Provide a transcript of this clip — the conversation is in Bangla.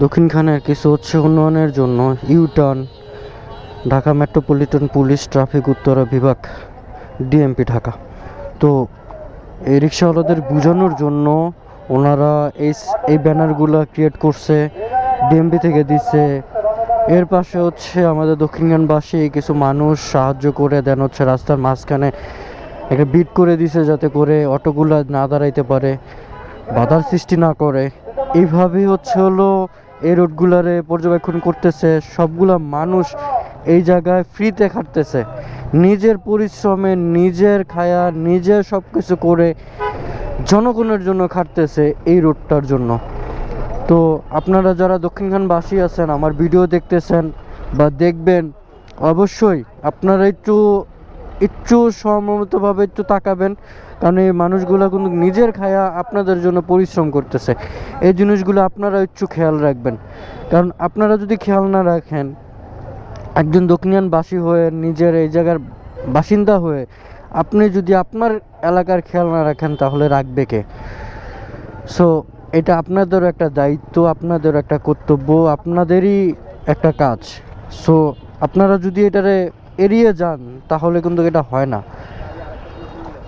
দক্ষিণখানের কিছু হচ্ছে উন্নয়নের জন্য U-turn, Dhaka metropolitan police traffic Uttara বিভাগ, ডিএমপি ঢাকা। তো এই রিক্সাওয়ালাদের বোঝানোর জন্য ওনারা এই এই ব্যানারগুলো ক্রিয়েট করছে, ডিএমপি থেকে দিচ্ছে। এর পাশে হচ্ছে আমাদের দক্ষিণখানবাসী, কিছু মানুষ সাহায্য করে দেন হচ্ছে রাস্তার মাঝখানে একটা বিট করে দিছে যাতে করে অটোগুলো না দাঁড়াইতে পারে, বাধার সৃষ্টি না করে। এইভাবেই হচ্ছে হলো এই রোডগুলারে পর্যবেক্ষণ করতেছে, সবগুলা মানুষ এই জায়গায় ফ্রিতে খাটতেছে। নিজের পরিশ্রমে, নিজের খায়া নিজের সব কিছু করে জনগণের জন্য খাটতেছে এই রোডটার জন্য। তো আপনারা যারা দক্ষিণখানবাসী আছেন, আমার ভিডিও দেখতেছেন বা দেখবেন, অবশ্যই আপনারা একটু একটু সমমতভাবে একটু তাকাবেন, কারণ এই মানুষগুলো কিন্তু নিজের খায়া আপনাদের জন্য পরিশ্রম করতেছে। এই জিনিসগুলো আপনারা একটু খেয়াল রাখবেন। কারণ আপনারা যদি খেয়াল না রাখেন, একজন দক্ষিণানবাসী হয়ে, নিজের এই জায়গার বাসিন্দা হয়ে, আপনি যদি আপনার এলাকার খেয়াল না রাখেন, তাহলে রাখবে কে? সো এটা আপনাদেরও একটা দায়িত্ব, আপনাদেরও একটা কর্তব্য, আপনাদেরই একটা কাজ। সো আপনারা যদি এটারে এড়িয়ে যান তাহলে কিন্তু এটা হয় না।